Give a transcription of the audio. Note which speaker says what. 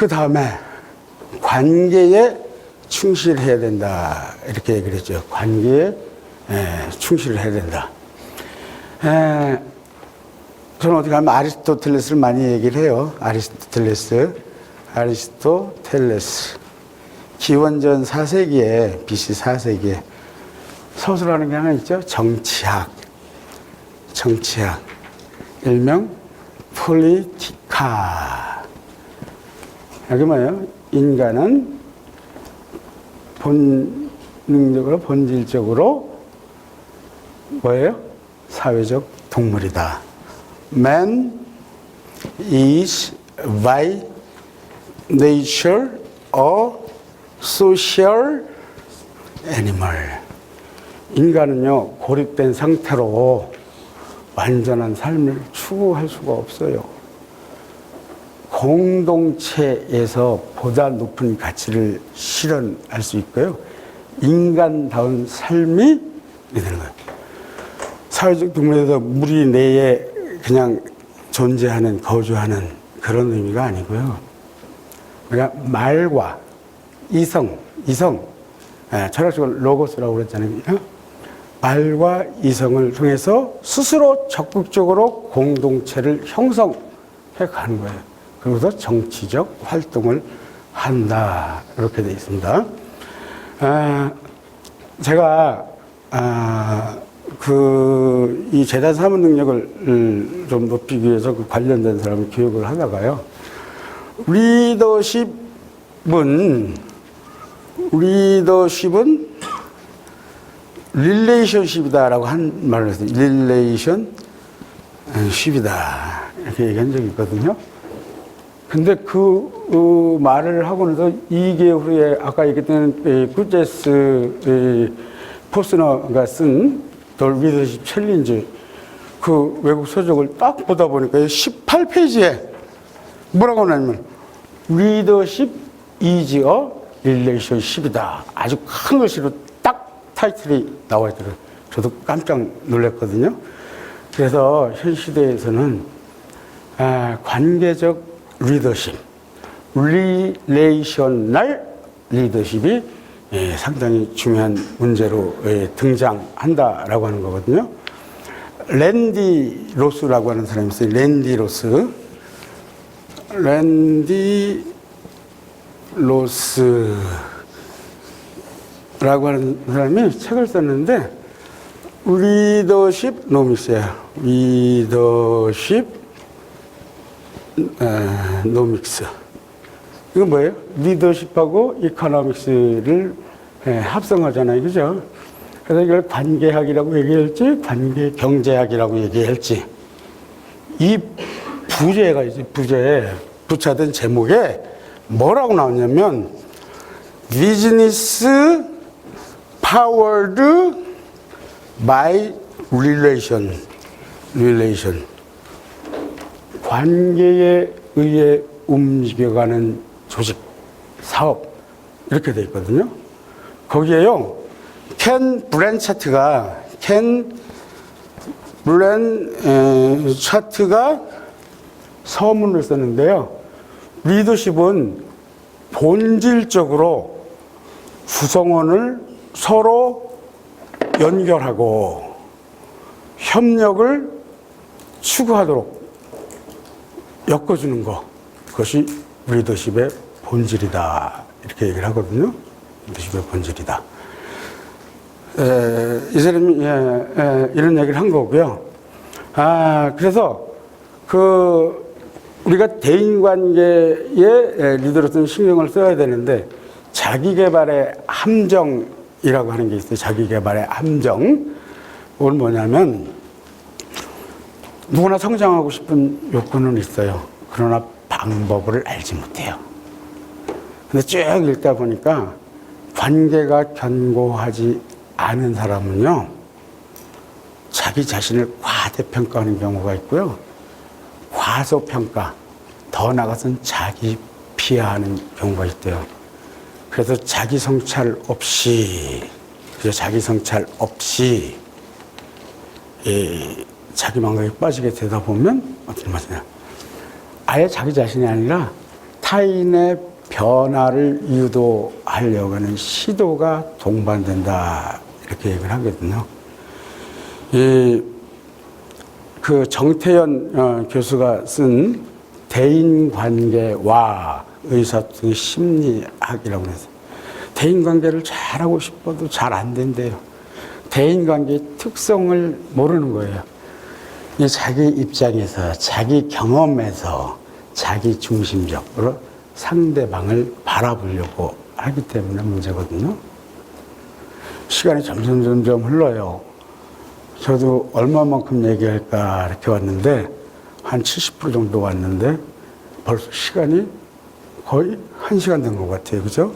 Speaker 1: 그 다음에 관계에 충실해야 된다. 이렇게 얘기를 했죠. 관계에 예, 충실을 해야 된다. 에, 저는 어떻게 하면 아리스토텔레스를 많이 얘기를 해요. 아리스토텔레스. 아리스토텔레스. 기원전 4세기에, BC 4세기에 서술하는 게 하나 있죠. 정치학. 정치학. 일명 폴리티카. 여기 뭐예요? 인간은 본능적으로, 본질적으로 뭐예요? 사회적 동물이다. Man is by nature a social animal. 인간은요, 고립된 상태로 완전한 삶을 추구할 수가 없어요. 공동체에서 보다 높은 가치를 실현할 수 있고요. 인간다운 삶이 되는 거예요. 사회적 동물에서 무리 내에 그냥 존재하는, 거주하는 그런 의미가 아니고요. 그러니까 말과 이성, 이성, 예, 철학적으로 로고스라고 그랬잖아요. 말과 이성을 통해서 스스로 적극적으로 공동체를 형성해 가는 거예요. 그러고서 정치적 활동을 한다. 이렇게 되어 있습니다. 아, 제가, 아, 그, 이 재단 사문 능력을 음, 좀 높이기 위해서 그 관련된 사람을 교육을 하다가요. 리더십은, 리더십은 릴레이션십이다라고 한 말을 했어요. 릴레이션십이다. 이렇게 얘기한 적이 있거든요. 근데 그 어, 말을 하고 나서 2개월 후에 아까 얘기했던 구제스 포스너가 쓴더 리더십 챌린지 그 외국 서적을 딱 보다 보니까 18페이지에 뭐라고 하냐면 리더십 이즈 어 릴레이션십이다. 아주 큰 글씨로 딱 타이틀이 나와 있더라고요. 저도 깜짝 놀랐거든요. 그래서 현 시대에서는 아, 관계적 리더십, 릴레이셔널 리더십이 예, 상당히 중요한 문제로 예, 등장한다라고 하는 거거든요. 랜디 로스라고 하는 사람이 있어요. 랜디 로스. 랜디 로스라고 하는 사람이 책을 썼는데 리더십 노믹스예요. 리더십 에, 노믹스. 이거 뭐예요? 리더십하고 이코노믹스를 에, 합성하잖아요. 그죠? 그래서 이걸 관계학이라고 얘기할지, 관계 경제학이라고 얘기할지. 이 부제가 이제 부제에 붙여든 제목에 뭐라고 나오냐면, 비즈니스 파워드 by relation, relation. 관계에 의해 움직여가는 조직, 사업 이렇게 돼 있거든요. 거기에요. 켄 브랜차트가 켄 브랜 차트가 서문을 썼는데요. 리더십은 본질적으로 구성원을 서로 연결하고 협력을 추구하도록 엮어주는 것 그것이 리더십의 본질이다 이렇게 얘기를 하거든요. 리더십의 본질이다. 에, 이 사람이 예, 예, 이런 얘기를 한 거고요. 아 그래서 그 우리가 대인 관계에 예, 리더로서는 신경을 써야 되는데 자기 개발의 함정이라고 하는 게 있어요. 자기 개발의 함정. 그건 뭐냐면 누구나 성장하고 싶은 욕구는 있어요. 그러나 방법을 알지 못해요. 근데 쭉 읽다 보니까 관계가 견고하지 않은 사람은요, 자기 자신을 과대평가하는 경우가 있고요, 과소평가, 더 나아가서는 자기 비하하는 경우가 있대요. 그래서 자기 성찰 없이, 그래서 자기 성찰 없이, 예, 자기 망각에 빠지게 되다 보면 어떻게 말이냐. 아예 자기 자신이 아니라 타인의 변화를 유도하려고 하는 시도가 동반된다. 이렇게 얘기를 하거든요. 이, 그 정태현 어, 교수가 쓴 대인 관계와 의사소통 심리학이라고 해서 대인 관계를 잘하고 싶어도 잘 안 된대요. 대인 관계의 특성을 모르는 거예요. 이 자기 입장에서 자기 경험에서 자기 중심적으로 상대방을 바라보려고 하기 때문에 문제거든요. 시간이 점점 점점 흘러요. 저도 얼마만큼 얘기할까 이렇게 왔는데 한 70% 정도 왔는데 벌써 시간이 거의 한 시간 된 것 같아요. 그죠?